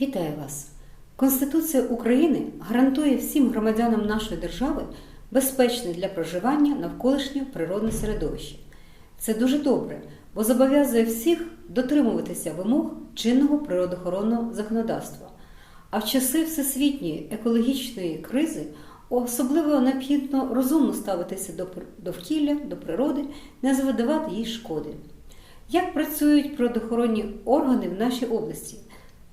Вітаю вас! Конституція України гарантує всім громадянам нашої держави безпечне для проживання навколишнє природне середовище. Це дуже добре, бо зобов'язує всіх дотримуватися вимог чинного природоохоронного законодавства. А в часи всесвітньої екологічної кризи особливо необхідно розумно ставитися до довкілля, до природи, не завдавати їй шкоди. Як працюють природоохоронні органи в нашій області?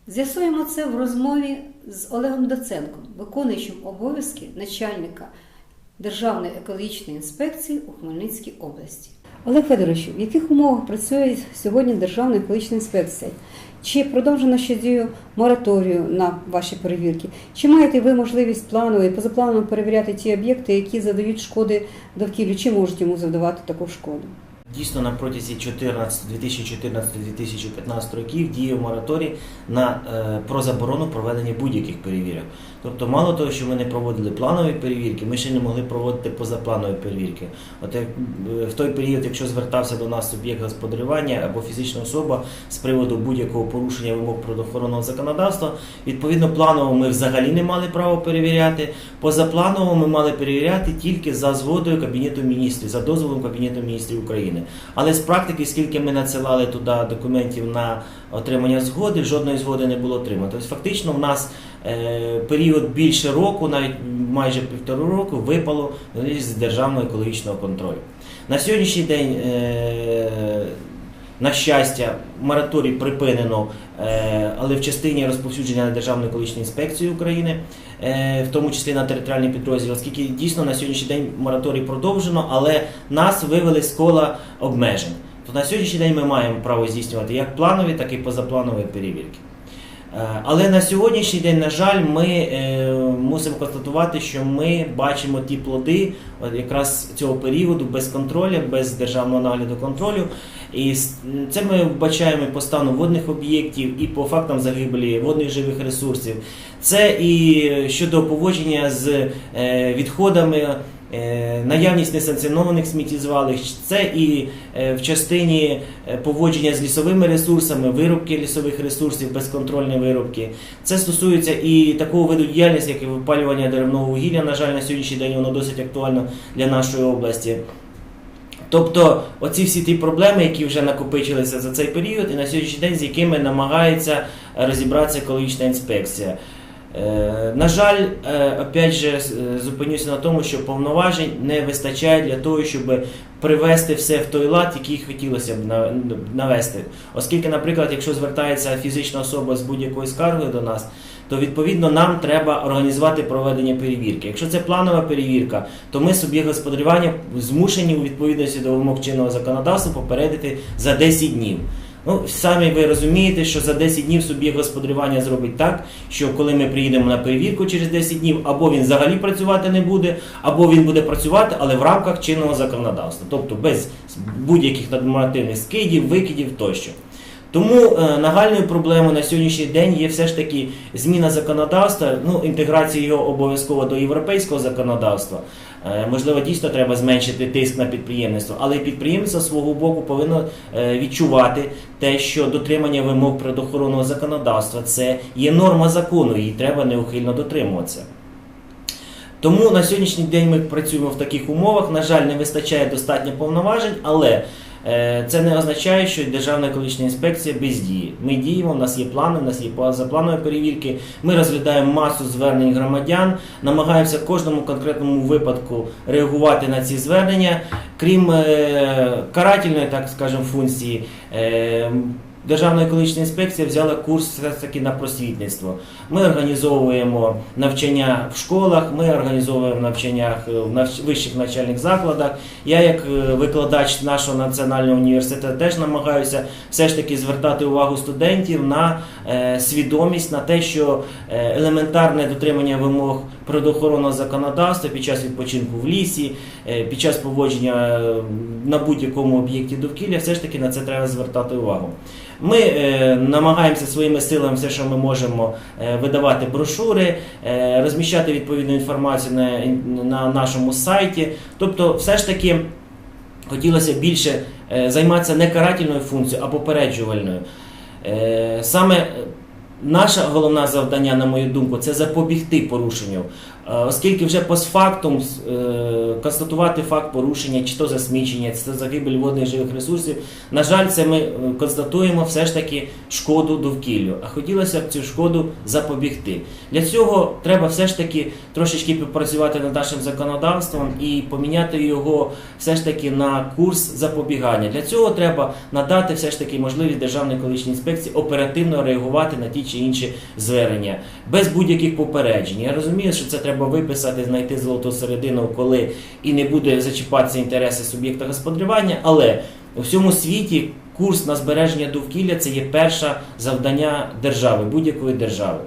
З'ясуємо це в розмові з Олегом Доценком, виконуючим обов'язки начальника Державної екологічної інспекції у Хмельницькій області. Олег Федорович, в яких умовах працює сьогодні Державна екологічна інспекція? Чи продовжено ще дію мораторію на ваші перевірки? Чи маєте ви можливість планово і позапланово перевіряти ті об'єкти, які задають шкоди довкіллю, чи можуть йому завдавати таку шкоду? Дійсно, на протязі 2014-2015 років діяв мораторій на, е, про заборону проведення будь-яких перевірок. Тобто, мало того, що ми не проводили планові перевірки, ми ще не могли проводити позапланові перевірки. От як, е, в той період, якщо звертався до нас суб'єкт господарювання або фізична особа з приводу будь-якого порушення вимог природоохоронного законодавства, відповідно планово ми взагалі не мали права перевіряти. Позапланово ми мали перевіряти тільки за згодою Кабінету міністрів, за дозволом Кабінету міністрів України. Але з практики, скільки ми надсилали туди документів на отримання згоди, жодної згоди не було отримано. Тобто, фактично, в нас е, період більше року, навіть майже півтора року, випало з державного екологічного контролю. На сьогоднішній день. На щастя, мораторій припинено, е, але в частині розповсюдження на Державну екологічну інспекцію України, е, в тому числі на територіальні підрозділи, оскільки дійсно на сьогоднішній день мораторій продовжено, але нас вивели з кола обмежень. То на сьогоднішній день ми маємо право здійснювати як планові, так і позапланові перевірки. Е, Але на сьогоднішній день, на жаль, ми е, мусимо констатувати, що ми бачимо ті плоди от якраз цього періоду без контролю, без державного нагляду контролю. І це ми вбачаємо по стану водних об'єктів, і по фактам загибелі водних живих ресурсів. Це і щодо поводження з е, відходами. Е, Наявність несанкціонованих сміттєзвалищ, це і е, в частині е, поводження з лісовими ресурсами, вирубки лісових ресурсів, безконтрольні вирубки. Це стосується і такого виду діяльності, як і випалювання деревного вугілля. На жаль, на сьогоднішній день воно досить актуально для нашої області. Тобто, оці всі ті проблеми, які вже накопичилися за цей період, і на сьогоднішній день з якими намагається розібратися екологічна інспекція. Е, на жаль, е, опять же, е, зупинюся на тому, що повноважень не вистачає для того, щоб привести все в той лад, який хотілося б навести. Оскільки, наприклад, якщо звертається фізична особа з будь-якою скаргою до нас, то відповідно нам треба організувати проведення перевірки. Якщо це планова перевірка, то ми суб'єкт господарювання змушені у відповідності до вимог чинного законодавства попередити за 10 днів. Ну, самі ви розумієте, що за 10 днів суб'єкт господарювання зробить так, що коли ми приїдемо на перевірку через 10 днів, або він взагалі працювати не буде, або він буде працювати, але в рамках чинного законодавства, тобто без будь-яких нормативних скидів, викидів тощо. Тому е, нагальною проблемою на сьогоднішній день є все ж таки зміна законодавства, ну інтеграція його обов'язково до європейського законодавства. Е, можливо, дійсно треба зменшити тиск на підприємництво, але підприємство з свого боку повинно е, відчувати те, що дотримання вимог природоохоронного законодавства це є норма закону, і треба неухильно дотримуватися. Тому на сьогоднішній день ми працюємо в таких умовах. На жаль, не вистачає достатньо повноважень, але це не означає, що Державна екологічна інспекція без дії. Ми діємо, у нас є плани, у нас є позапланові перевірки. Ми розглядаємо масу звернень громадян, намагаємося кожному конкретному випадку реагувати на ці звернення. Крім е, карательної, так скажемо, функції. Державна екологічна інспекція взяла курс все ж таки на просвітництво. Ми організовуємо навчання в школах, ми організовуємо навчання в вищих навчальних закладах. Я, як е, викладач нашого національного університету, теж намагаюся все ж таки звертати увагу студентів на свідомість на те, що е, елементарне дотримання вимог природоохоронного законодавства під час відпочинку в лісі, е, під час поводження е, на будь-якому об'єкті довкілля, все ж таки на це треба звертати увагу. Ми е, намагаємося своїми силами все, що ми можемо, е, видавати брошури, е, розміщати відповідну інформацію на, на нашому сайті. Тобто, все ж таки хотілося більше е, займатися не карательною функцією, а попереджувальною. Е, саме Наше головне завдання, на мою думку, це запобігти порушенню. Е, Оскільки вже постфактум е, констатувати факт порушення, чи то засмічення, чи то загибель водних живих ресурсів, на жаль, це ми е, констатуємо все ж таки шкоду довкіллю. А хотілося б цю шкоду запобігти. Для цього треба все ж таки трошечки попрацювати над нашим законодавством і поміняти його все ж таки на курс запобігання. Для цього треба надати все ж таки можливість Державної екологічній інспекції оперативно реагувати на ті чи інші звернення без будь-яких попереджень. Я розумію, що це треба виписати, знайти золоту середину, коли і не буде зачіпатися інтереси суб'єкта господарювання, але у всьому світі курс на збереження довкілля це є перше завдання держави, будь-якої держави.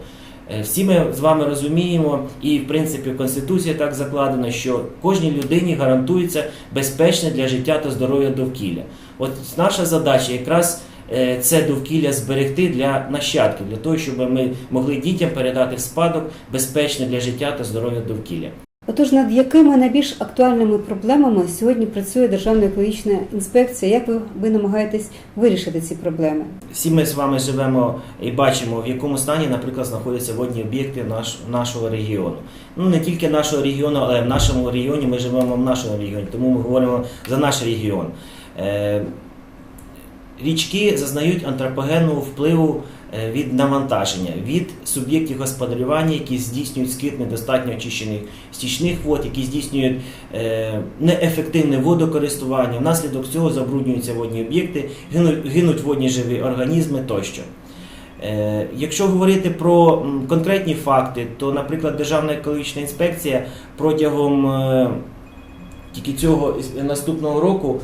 Е, Всі ми з вами розуміємо, і в принципі в Конституції так закладено, що кожній людині гарантується безпечне для життя та здоров'я довкілля. От наша задача якраз це довкілля зберегти для нащадків, для того, щоб ми могли дітям передати в спадок безпечне для життя та здоров'я довкілля. Отож, над якими найбільш актуальними проблемами сьогодні працює Державна екологічна інспекція? Як ви, ви намагаєтесь вирішити ці проблеми? Всі ми з вами живемо і бачимо, в якому стані, наприклад, знаходяться водні об'єкти наш, нашого регіону. Ну не тільки нашого регіону, але в нашому регіоні ми живемо в нашому регіоні, тому ми говоримо за наш регіон. Річки зазнають антропогенного впливу е, від навантаження, від суб'єктів господарювання, які здійснюють скид недостатньо очищених стічних вод, які здійснюють е, неефективне водокористування. Внаслідок цього забруднюються водні об'єкти, гинуть, водні живі організми тощо. Е, Якщо говорити про конкретні факти, то, наприклад, Державна екологічна інспекція протягом тільки цього наступного року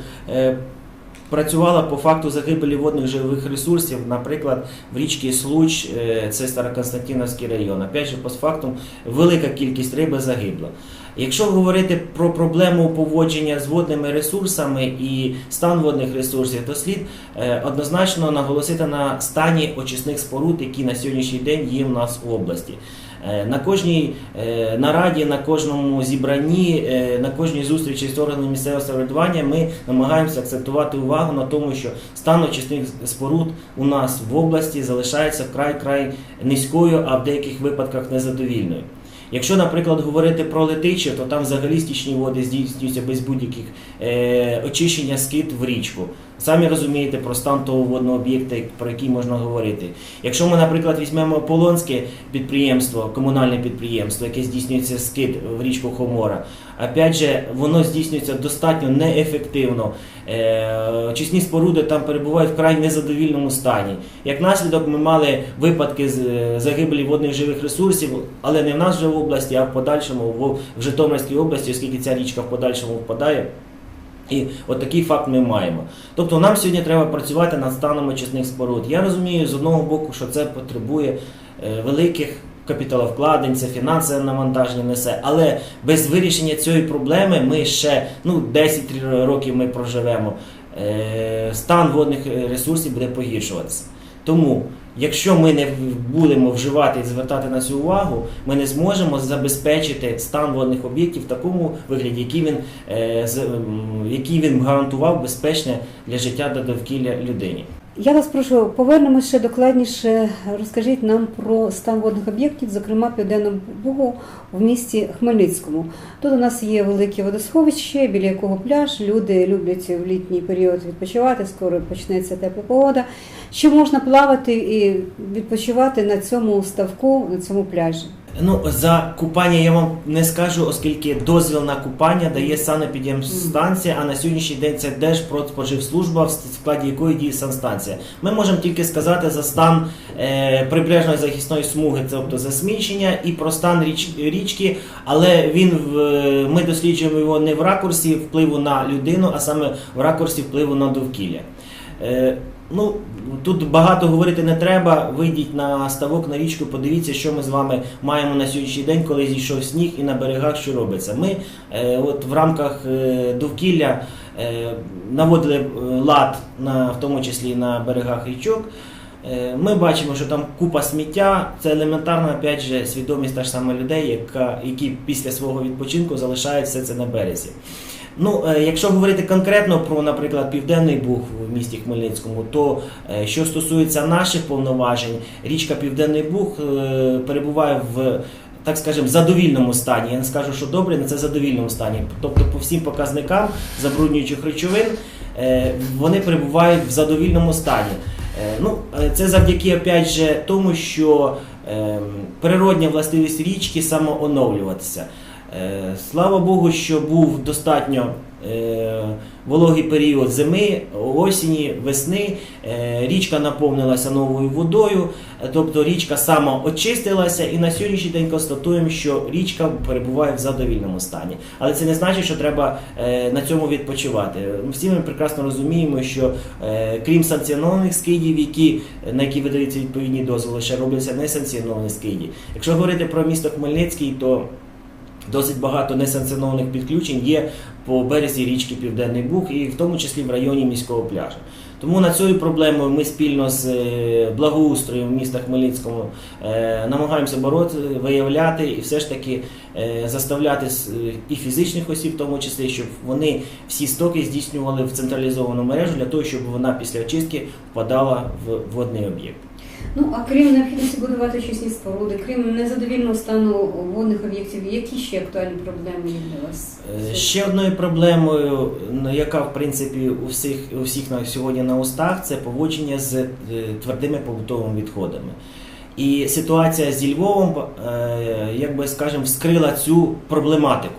працювала по факту загибелі водних живих ресурсів, наприклад, в річці Случ, е, це Староконстантиновський район. Опять же, постфактум велика кількість риби загибла. Якщо говорити про проблему поводження з водними ресурсами і стан водних ресурсів, то слід е, однозначно наголосити на стані очисних споруд, які на сьогоднішній день є в нас у області. Е, На кожній е, нараді, на кожному зібранні, е, на кожній зустрічі з органами місцевого самоврядування ми намагаємося акцентувати увагу на тому, що стан очисних споруд у нас в області залишається вкрай край низькою, а в деяких випадках незадовільною. Якщо, наприклад, говорити про летичі, то там взагалі стічні води здійснюються без будь-яких очищення скид в річку. Самі розумієте про стан того водного об'єкта, про який можна говорити. Якщо ми, наприклад, візьмемо Полонське підприємство, комунальне підприємство, яке здійснюється скид в річку Хомора, опять же, воно здійснюється достатньо неефективно. Е, очисні споруди там перебувають в край незадовільному стані. Як наслідок, ми мали випадки з загибелі водних живих ресурсів, але не в нас вже в області, а в подальшому в Житомирській області, оскільки ця річка в подальшому впадає. І от такий факт ми маємо. Тобто нам сьогодні треба працювати над станом очисних споруд. Я розумію з одного боку, що це потребує е, великих капіталовкладень, це фінансове навантаження несе. Але без вирішення цієї проблеми ми ще ну, 10 років ми проживемо. Е, Стан водних ресурсів буде погіршуватися. Тому, якщо ми не будемо вживати і звертати на цю увагу, ми не зможемо забезпечити стан водних об'єктів в такому вигляді, який він, е, з- який він гарантував безпечне для життя та довкілля людині. Я вас прошу, повернемося ще докладніше. Розкажіть нам про стан водних об'єктів, зокрема Південного Бугу в місті Хмельницькому. Тут у нас є велике водосховище, біля якого пляж. Люди люблять в літній період відпочивати, скоро почнеться тепла погода. Чи можна плавати і відпочивати на цьому ставку, на цьому пляжі? Ну, за купання я вам не скажу, оскільки дозвіл на купання дає санепідемстанція, а на сьогоднішній день це Держпродспоживслужба, в складі якої діє санстанція. Ми можемо тільки сказати за стан е, прибережної захисної смуги, тобто засмічення, і про стан річ, річки, але він в, ми досліджуємо його не в ракурсі впливу на людину, а саме в ракурсі впливу на довкілля. Е, Ну, тут багато говорити не треба. Вийдіть на ставок на річку, подивіться, що ми з вами маємо на сьогоднішній день, коли зійшов сніг і на берегах що робиться. Ми е, от в рамках е, довкілля е, наводили е, лад, на, в тому числі на берегах річок. Е, Ми бачимо, що там купа сміття, це елементарна опять же, свідомість та ж сама людей, яка, які після свого відпочинку залишають все це на березі. Ну, е, якщо говорити конкретно про, наприклад, Південний Буг в місті Хмельницькому, то е, що стосується наших повноважень, річка Південний Буг е, перебуває в. Так скажемо, задовільному стані. Я не скажу, що добре, але це задовільному стані. Тобто, по всім показникам забруднюючих речовин вони перебувають в задовільному стані. Ну, це завдяки опять же тому, що е, природня властивість річки самооновлюватися. Е, Слава Богу, що був достатньо е, вологий період зими, осені, весни. Е, Річка наповнилася новою водою, тобто річка самоочистилася, і на сьогоднішній день констатуємо, що річка перебуває в задовільному стані. Але це не значить, що треба на цьому відпочивати. Всі ми прекрасно розуміємо, що крім санкціонованих скидів, які, на які видаються відповідні дозволи, ще робляться несанкціоновані скиді. Якщо говорити про місто Хмельницький, то Досить багато несанкціонованих підключень є по березі річки Південний Буг і в тому числі в районі міського пляжу. Тому над цією проблемою ми спільно з е, благоустроєм міста Хмельницького е, намагаємося бороти, виявляти і все ж таки е, заставляти і фізичних осіб, в тому числі, щоб вони всі стоки здійснювали в централізовану мережу для того, щоб вона після очистки впадала в водний об'єкт. Ну а крім необхідності будувати очисні споруди, крім незадовільного стану водних об'єктів, які ще актуальні проблеми є для вас? Е, Ще одною проблемою, ну, яка в принципі у всіх у всіх на сьогодні на устах, це поводження з е, твердими побутовими відходами. І ситуація зі Львовом, е, як би скажемо, вскрила цю проблематику.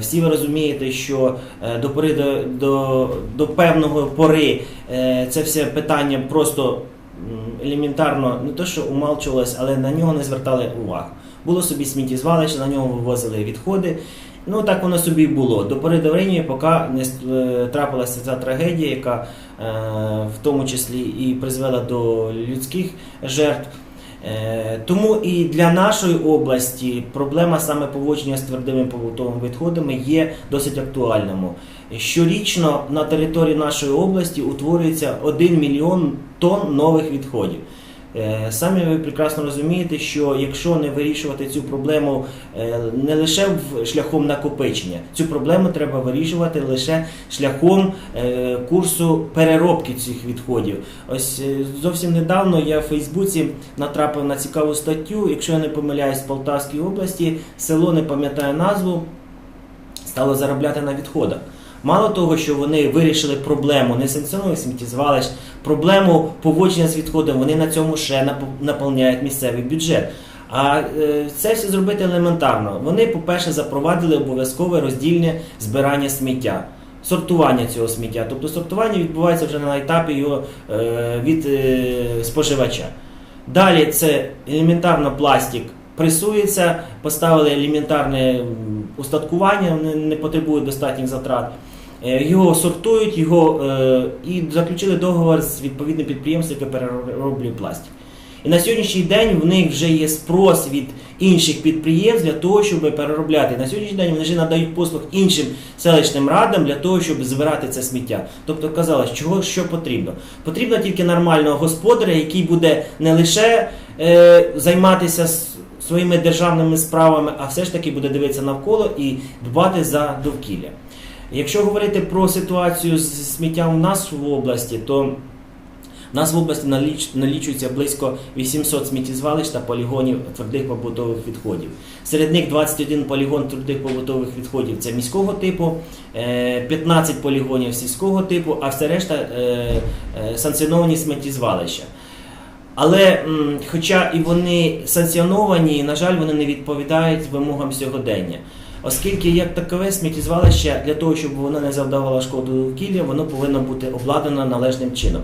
Всі ви розумієте, що до пори до, до, до певного пори це все питання просто елементарно не то, що умалчувалось, але на нього не звертали увагу. Було собі сміттєзвалище, на нього вивозили відходи. Ну так воно собі було. До пори до времени, поки не е, трапилася ця трагедія, яка е, в тому числі і призвела до людських жертв. Е, Тому і для нашої області проблема саме поводження з твердими побутовими відходами є досить актуальним. Щорічно на території нашої області утворюється 1 мільйон тонн нових відходів. Е, Самі ви прекрасно розумієте, що якщо не вирішувати цю проблему е, не лише шляхом накопичення, цю проблему треба вирішувати лише шляхом е, курсу переробки цих відходів. Ось зовсім недавно я в Фейсбуці натрапив на цікаву статтю. Якщо я не помиляюсь, в Полтавській області село не пам'ятаю назву, стало заробляти на відходах. Мало того, що вони вирішили проблему несанкціонованих сміттєзвалищ, проблему поводження з відходом, вони на цьому ще наповняють місцевий бюджет. А е, це все зробити елементарно. Вони, по-перше, запровадили обов'язкове роздільне збирання сміття, сортування цього сміття. Тобто сортування відбувається вже на етапі його е, від е, споживача. Далі це елементарно пластик пресується, поставили елементарне устаткування, не, не потребує достатніх затрат. Е, Його сортують, його е, і заключили договор з відповідним підприємством, яке перероблює пластик. І на сьогоднішній день в них вже є спрос від інших підприємств для того, щоб переробляти. На сьогоднішній день вони вже надають послуг іншим селищним радам для того, щоб збирати це сміття. Тобто казалось, чого що потрібно? Потрібно тільки нормального господаря, який буде не лише е, займатися своїми державними справами, а все ж таки буде дивитися навколо і дбати за довкілля. Якщо говорити про ситуацію з сміттям у нас в області, то у нас в області наліч, налічується близько 800 сміттєзвалищ та полігонів твердих побутових відходів. Серед них 21 полігон твердих побутових відходів це міського типу, е, 15 полігонів сільського типу, а все решта е, е, санкціоновані сміттєзвалища. Але хоча і вони санкціоновані, на жаль, вони не відповідають вимогам сьогодення. Оскільки як такове сміттєзвалище для того, щоб воно не завдавало шкоду довкілля, воно повинно бути обладнано належним чином.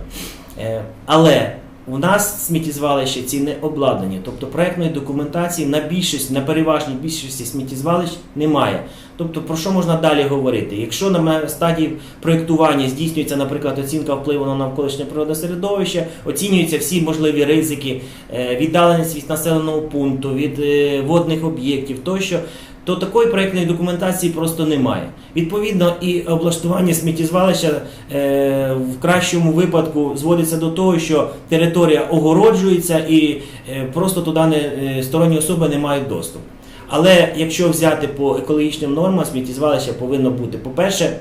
Е, Але у нас сміттєзвалища ці не обладнані, тобто проектної документації на більшість, на переважній більшості сміттєзвалищ немає. Тобто про що можна далі говорити? Якщо на стадії проєктування здійснюється, наприклад, оцінка впливу на навколишнє природне середовище, оцінюються всі можливі ризики, е, віддаленість від населеного пункту, від е, водних об'єктів тощо. То такої проєктної документації просто немає. Відповідно, і облаштування сміттєзвалища е, в кращому випадку зводиться до того, що територія огороджується і е, просто туди не, е, сторонні особи не мають доступу. Але якщо взяти по екологічним нормам, сміттєзвалище повинно бути, по-перше,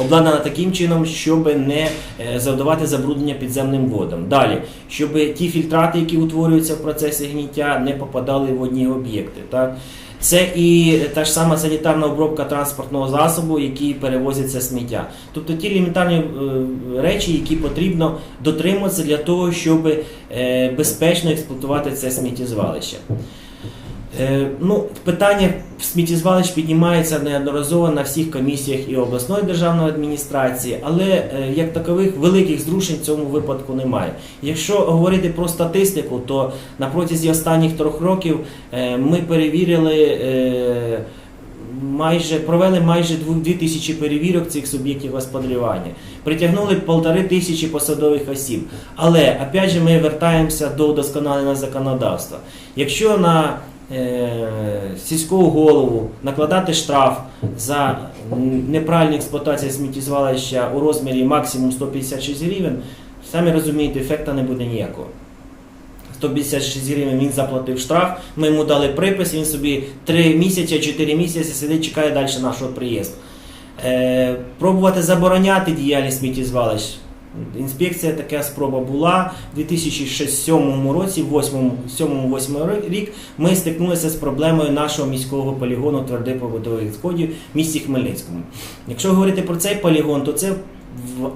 обладнана таким чином, щоб не завдавати забруднення підземним водам. Далі, щоб ті фільтрати, які утворюються в процесі гніття, не попадали в одні об'єкти. Так? Це і та ж сама санітарна обробка транспортного засобу, який перевозиться сміття. Тобто ті елементарні е, речі, які потрібно дотримуватися для того, щоб е, безпечно експлуатувати це сміттєзвалище. Е, Ну, питання сміттєзвалищ піднімається неодноразово на всіх комісіях і обласної державної адміністрації, але е, як такових великих зрушень в цьому випадку немає. Якщо говорити про статистику, то на протязі останніх трьох років е, ми перевірили. Майже провели майже дві- дві тисячі перевірок цих суб'єктів господарювання, притягнули полтори тисячі посадових осіб. Але опять же ми вертаємося до удосконалення законодавства. Якщо на сільського голову накладати штраф за неправильну експлуатацію сміттєзвалища у розмірі максимум 156 гривень, самі розумієте, ефекту не буде ніякого. 156 гривень він заплатив штраф, ми йому дали припис, він собі 3 місяці, 4 місяці сидить, чекає далі нашого приїзду. Е, пробувати забороняти діяльність сміттєзвалищ. Інспекція така спроба була у 2007 році, 7-8 рік, ми стикнулися з проблемою нашого міського полігону твердих побутових відходів в місті Хмельницькому. Якщо говорити про цей полігон, то це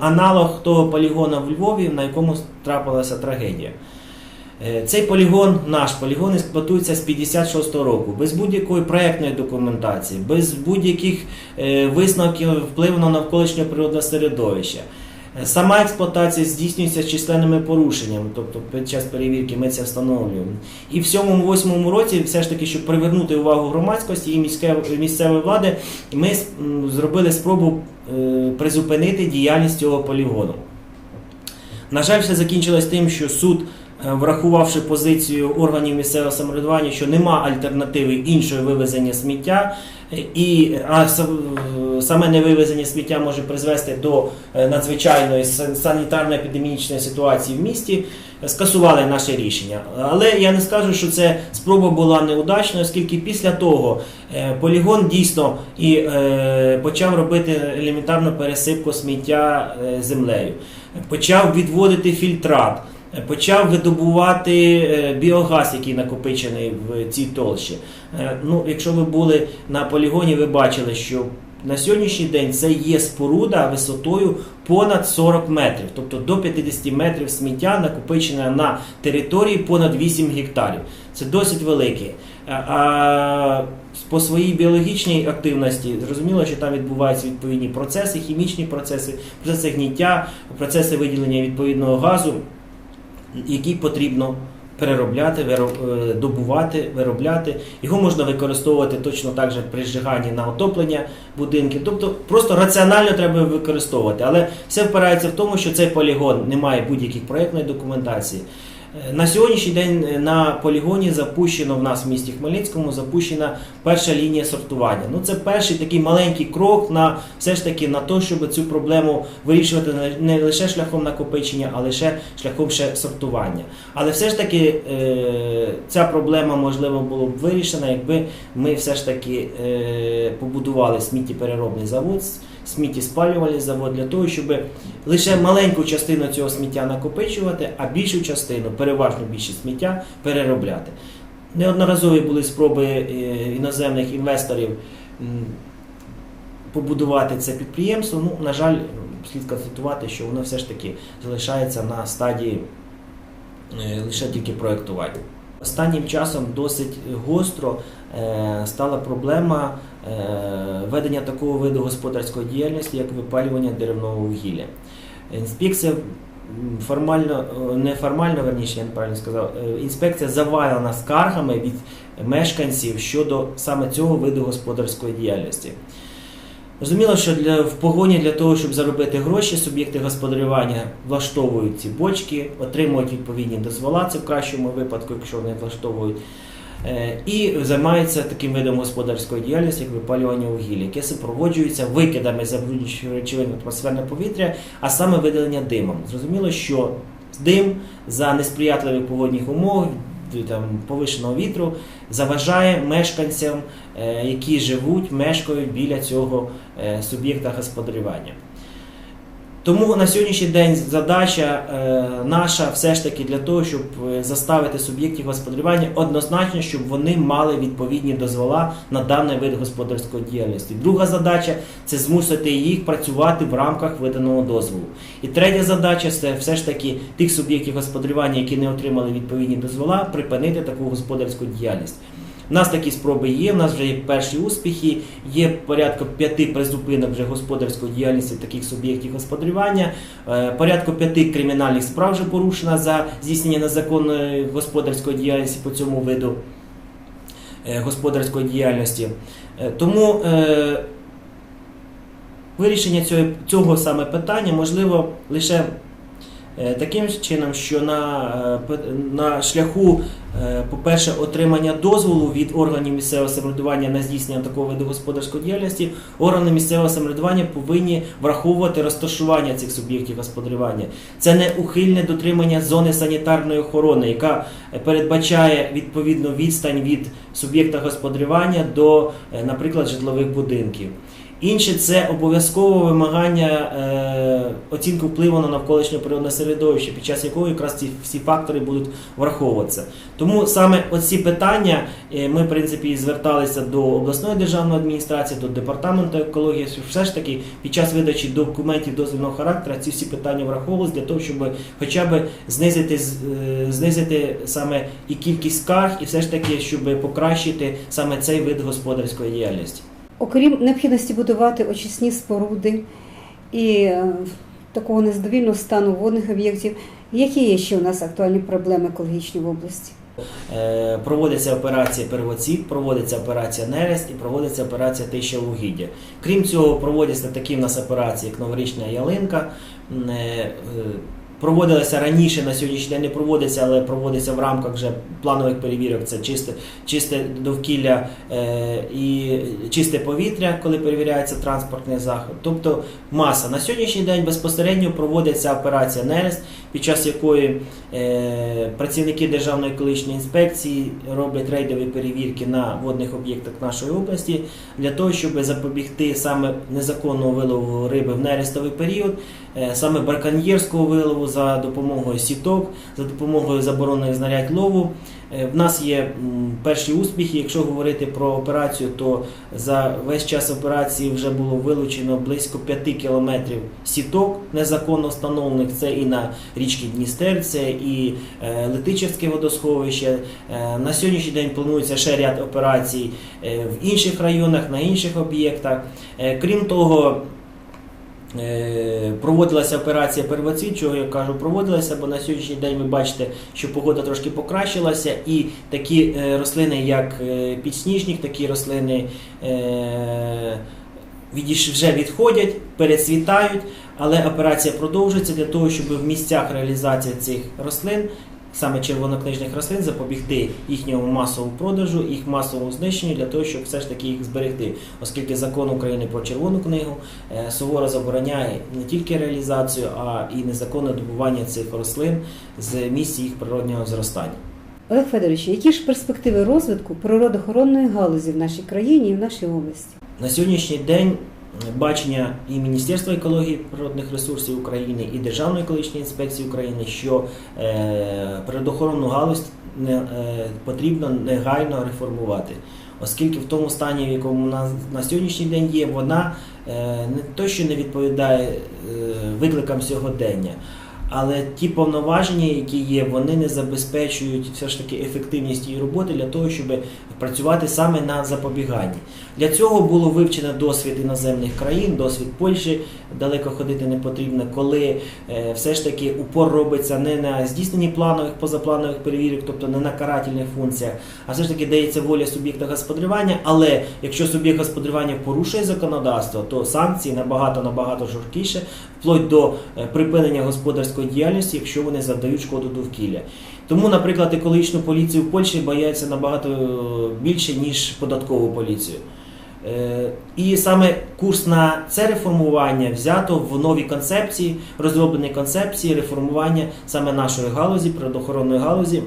аналог того полігону в Львові, на якому трапилася трагедія. Е, Цей полігон, наш полігон, експлуатується з 56-го року, без будь-якої проектної документації, без будь-яких е, висновків впливу на навколишнє природне середовище. Сама експлуатація здійснюється з численними порушеннями, тобто під час перевірки ми це встановлюємо. І в 7-8 році, все ж таки, щоб привернути увагу громадськості і місцевої влади, ми зробили спробу е, призупинити діяльність цього полігону. На жаль, все закінчилось тим, що суд, е, врахувавши позицію органів місцевого самоврядування, що нема альтернативи іншої вивезення сміття, е, і а саме невивезення сміття може призвести до е, надзвичайної санітарно-епідемічної ситуації в місті, скасували наше рішення. Але я не скажу, що це спроба була неудачною, оскільки після того е, полігон дійсно і е, почав робити елементарну пересипку сміття землею почав відводити фільтрат, почав видобувати біогаз, який накопичений в цій толщі. Ну, якщо ви були на полігоні, ви бачили, що на сьогоднішній день це є споруда висотою понад 40 метрів, тобто до 50 метрів сміття накопичене на території понад 8 гектарів. Це досить велике. А- А по своїй біологічній активності зрозуміло, що там відбуваються відповідні процеси, хімічні процеси, процеси гніття, процеси виділення відповідного газу, який потрібно переробляти, е, добувати, виробляти. Його можна використовувати точно так же при зжиганні на отоплення будинків. Тобто просто раціонально треба використовувати. Але все впирається в тому, що цей полігон не має будь-яких проєктної документації. Е, На сьогоднішній день е, на полігоні запущено в нас в місті Хмельницькому запущена перша лінія сортування. Ну це перший такий маленький крок на все ж таки на те, щоб цю проблему вирішувати не- лише шляхом накопичення, а лише шляхом ще сортування. Але все ж таки е, ця проблема можливо була б вирішена, якби ми все ж таки побудували сміттєпереробний завод, сміттєспалювальний завод для того, щоб лише маленьку частину цього сміття накопичувати, а більшу частину, переважно більшість сміття, переробляти. Неодноразові були спроби е, іноземних інвесторів побудувати це підприємство. Ну, на жаль, слід констатувати, що воно все ж таки залишається на стадії е, лише тільки проєктування. Останнім часом досить гостро е, стала проблема ведення такого виду господарської діяльності, як випалювання деревного вугілля. Інспекція формально, е, не формально, верніше, я неправильно сказав, е, інспекція завалена скаргами від мешканців щодо саме цього виду господарської діяльності. Зрозуміло, що для, в погоні для того, щоб заробити гроші, суб'єкти господарювання влаштовують ці бочки, отримують відповідні дозвола, це в кращому випадку, якщо вони влаштовують, е, і займаються таким видом господарської діяльності, як випалювання вугілля, яке супроводжується викидами забруднюючих речовин в атмосферне повітря, а саме видалення димом. Зрозуміло, що дим за несприятливих погодних умов там, повишеного вітру заважає мешканцям, е, які живуть, мешкають біля цього е, суб'єкта господарювання. Тому на сьогоднішній день задача е, наша все ж таки для того, щоб е, заставити суб'єктів господарювання однозначно, щоб вони мали відповідні дозвола на даний вид господарської діяльності. Друга задача це змусити їх працювати в рамках виданого дозволу. І третя задача це все ж таки тих суб'єктів господарювання, які не отримали відповідні дозвола, припинити таку господарську діяльність. У нас такі спроби є, у нас вже є перші успіхи, є порядка п'яти призупинок вже господарської діяльності таких суб'єктів господарювання, е, порядка п'яти кримінальних справ вже порушено за здійснення незаконної господарської діяльності по цьому виду е, господарської діяльності. Е, Тому вирішення цього, саме питання можливо лише таким чином, що на, е, на шляху, е, по-перше, отримання дозволу від органів місцевого самоврядування на здійснення такого виду господарської діяльності, органи місцевого самоврядування повинні враховувати розташування цих суб'єктів господарювання. Це не ухильне дотримання зони санітарної охорони, яка е, передбачає відповідну відстань від суб'єкта господарювання до, е, наприклад, житлових будинків. Інше це обов'язкове вимагання е, оцінки впливу на навколишнє природне середовище, під час якого якраз ці всі фактори будуть враховуватися. Тому саме оці питання е, ми, в принципі, зверталися до обласної державної адміністрації, до департаменту екології, що все ж таки під час видачі документів дозвільного характеру ці всі питання враховувалися для того, щоб хоча б знизити, е, знизити саме і кількість скарг, і все ж таки, щоб покращити саме цей вид господарської діяльності. Окрім необхідності будувати очисні споруди і е, такого незадовільного стану водних об'єктів, які є ще у нас актуальні проблеми екологічні в області? Е, Проводиться операція первоцвіт, проводиться операція Нерест і проводиться операція Тища Угіддя. Крім цього, проводяться такі в нас операції, як новорічна ялинка. Проводилися раніше, на сьогоднішній день не проводиться, але проводиться в рамках вже планових перевірок. Це чисте, чисте довкілля е, і чисте повітря, коли перевіряється транспортний заход. Тобто маса. На сьогоднішній день безпосередньо проводиться операція Нерест, під час якої е, працівники Державної екологічної інспекції роблять рейдові перевірки на водних об'єктах нашої області для того, щоб запобігти саме незаконного вилову риби в нерестовий період, е, саме браконьєрського вилову за допомогою сіток, за допомогою заборонених знарядь лову. Е, В нас є перші успіхи. Якщо говорити про операцію, то за весь час операції вже було вилучено близько 5 кілометрів сіток незаконно встановлених. Це і на річці Дністер, це і е, Летичівське водосховище. Е, На сьогоднішній день планується ще ряд операцій в інших районах, на інших об'єктах. Крім того, Проводилася операція первоцвіт, чого я кажу, проводилася, бо на сьогоднішній день ви бачите, що погода трошки покращилася, і такі е, рослини, як е, підсніжник, такі рослини е, вже відходять, перецвітають, але операція продовжується для того, щоб в місцях реалізації цих рослин, саме червонокнижних рослин, запобігти їхньому масовому продажу, їх масовому знищенню для того, щоб все ж таки їх зберегти, оскільки закон України про червону книгу е, суворо забороняє не тільки реалізацію, а і незаконне добування цих рослин з місць їх природнього зростання. Олег Федорович, які ж перспективи розвитку природоохоронної галузі в нашій країні і в нашій області? На сьогоднішній день бачення і Міністерства екології природних ресурсів України, і Державної екологічної інспекції України, що е, природоохоронну галузь не, е, потрібно негайно реформувати. Оскільки в тому стані, в якому на, на сьогоднішній день є, вона е, не то, що не відповідає викликам сьогодення, але ті повноваження, які є, вони не забезпечують все ж таки ефективність її роботи для того, щоб працювати саме на запобіганні. Для цього було вивчено досвід іноземних країн, досвід Польщі. Далеко ходити не потрібно, коли е, все ж таки упор робиться не на здійсненні планових позапланових перевірок, тобто не на карательних функціях, а все ж таки дається воля суб'єкта господарювання. Але якщо суб'єкт господарювання порушує законодавство, то санкції набагато набагато жорсткіше, вплоть до е, припинення господарської діяльності, якщо вони завдають шкоду довкілля. Тому, наприклад, екологічну поліцію в Польщі бояться набагато е, більше, ніж податкову поліцію. Е, І саме курс на це реформування взято в новій концепції, розроблені концепції реформування саме нашої галузі, природоохоронної галузі.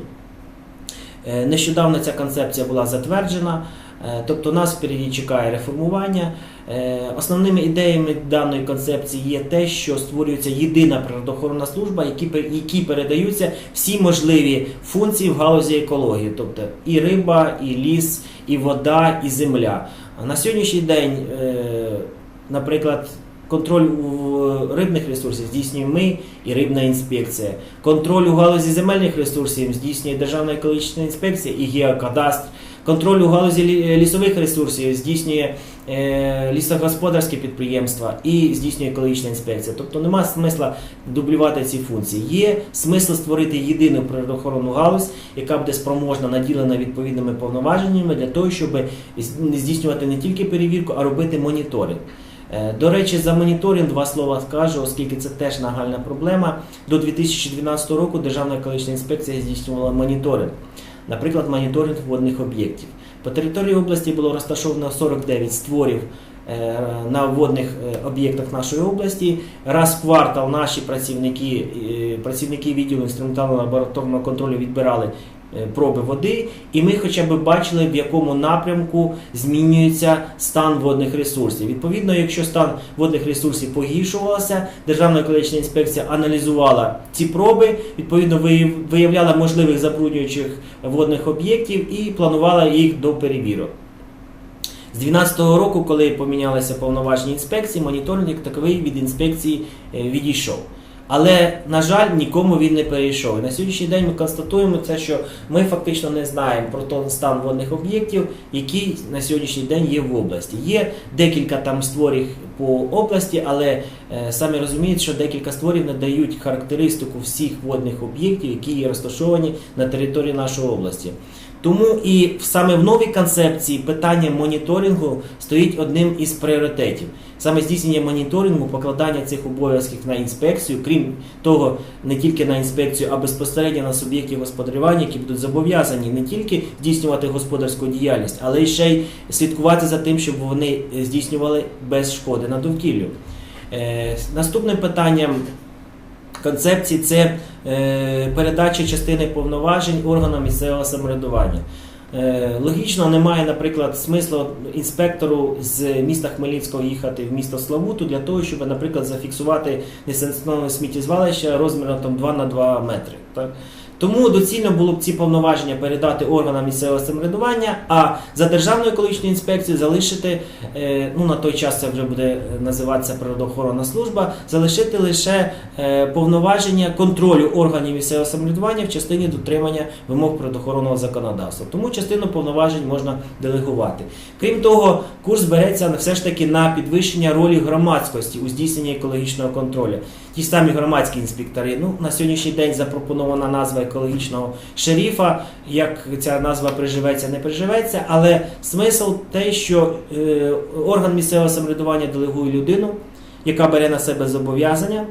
Е, Нещодавно ця концепція була затверджена. Е, Тобто нас впереді чекає реформування. Основними ідеями даної концепції є те, що створюється єдина природоохоронна служба, які передаються всі можливі функції в галузі екології, тобто і риба, і ліс, і вода, і земля. На сьогоднішній день, е, наприклад, контроль рибних ресурсів здійснюємо ми і рибна інспекція. Контроль у галузі земельних ресурсів здійснює Державна екологічна інспекція і геокадастр. Контроль у галузі лісових ресурсів здійснює е, лісогосподарське підприємства і здійснює екологічна інспекція. Тобто нема смисла дублювати ці функції. Є смисл створити єдину природоохоронну галузь, яка буде спроможна наділена відповідними повноваженнями для того, щоб здійснювати не тільки перевірку, а робити моніторинг. Е, До речі, за моніторинг два слова скажу, оскільки це теж нагальна проблема. До 2012 року Державна екологічна інспекція здійснювала моніторинг. Наприклад, моніторинг водних об'єктів. По території області було розташовано 49 створів е, на водних е, об'єктах нашої області. Раз в квартал наші працівники, е, працівники відділу інструментального лабораторного контролю відбирали проби води, і ми хоча б бачили, в якому напрямку змінюється стан водних ресурсів. Відповідно, якщо стан водних ресурсів погіршувався, Державна екологічна інспекція аналізувала ці проби, відповідно виявляла можливих забруднюючих водних об'єктів і планувала їх до перевірок. З 2012 року, коли помінялися повноважні інспекції, моніторинг таковий від інспекції е, відійшов. Але, на жаль, нікому він не перейшов. І на сьогоднішній день ми констатуємо це, що ми фактично не знаємо про той стан водних об'єктів, які на сьогоднішній день є в області. Є декілька там створів по області, але е, самі розуміють, що декілька створів надають характеристику всіх водних об'єктів, які є розташовані на території нашої області. Тому і саме в новій концепції питання моніторингу стоїть одним із пріоритетів. Саме здійснення моніторингу, покладання цих обов'язків на інспекцію, крім того, не тільки на інспекцію, а безпосередньо на суб'єктів господарювання, які будуть зобов'язані не тільки здійснювати господарську діяльність, але й ще й слідкувати за тим, щоб вони здійснювали без шкоди на довкіллю. Е, Наступним питанням концепції це е, передача частини повноважень органам місцевого самоврядування. Е, Логічно немає, наприклад, смислу інспектору з міста Хмельницького їхати в місто Славуту для того, щоб, наприклад, зафіксувати несанкціоноване сміттєзвалище розміром там 2 на 2 метри. Так? Тому доцільно було б ці повноваження передати органам місцевого самоврядування, а за Державною екологічною інспекцією залишити, е, ну на той час це вже буде називатися природоохоронна служба, залишити лише е, повноваження контролю органів місцевого самоврядування в частині дотримання вимог природоохоронного законодавства. Тому частину повноважень можна делегувати. Крім того, курс береться все ж таки на підвищення ролі громадськості у здійсненні екологічного контролю. Ті самі громадські інспектори. Ну на сьогоднішній день запропонована назва екологічного шерифа. Як ця назва приживеться, не приживеться, але смисл те, що е, орган місцевого самоврядування делегує людину, яка бере на себе зобов'язання.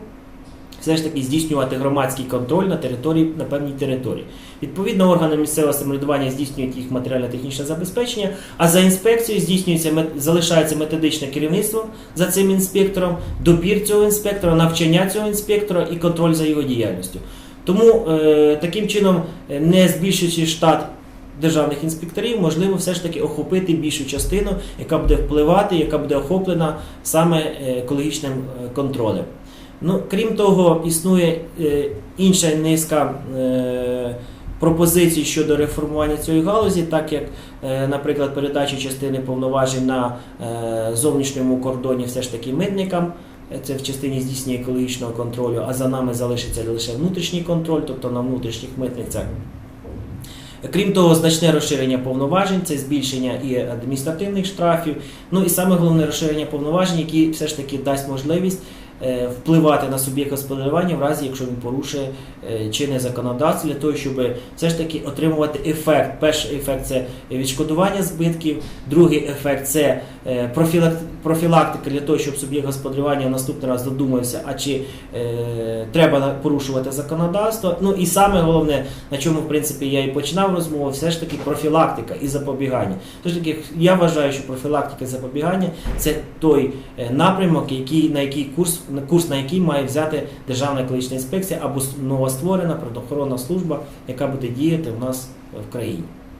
Все ж таки здійснювати громадський контроль на території на певній території. Відповідно, органи місцевого самоврядування здійснюють їх матеріально-технічне забезпечення, а за інспекцією здійснюється залишається методичне керівництво за цим інспектором, добір цього інспектора, навчання цього інспектора і контроль за його діяльністю. Тому е, таким чином, е, не збільшуючи штат державних інспекторів, можливо, все ж таки охопити більшу частину, яка буде впливати, яка буде охоплена саме е, екологічним контролем. Ну, крім того, існує інша низка пропозицій щодо реформування цієї галузі, так як, наприклад, передачі частини повноважень на зовнішньому кордоні все ж таки митникам. Це в частині здійснення екологічного контролю, а за нами залишиться лише внутрішній контроль, тобто на внутрішніх митницях. Крім того, значне розширення повноважень, це збільшення і адміністративних штрафів. Ну і саме головне розширення повноважень, які все ж таки дасть можливість е, впливати на суб'єкт господарювання в разі, якщо він порушує е, чинне законодавство, для того, щоб все ж таки отримувати ефект. Перший ефект це відшкодування збитків, другий ефект це профілактика для того, щоб суб'єкт господарювання наступний раз додумався, а чи е, треба порушувати законодавство. Ну і саме головне, на чому в принципі я і починав розмову, все ж таки профілактика і запобігання. Тож таки, я вважаю, що профілактика і запобігання це той е, напрямок, який на який курс на курс на який має взяти Державна екологічна інспекція або новостворена природоохоронна служба, яка буде діяти в нас в країні.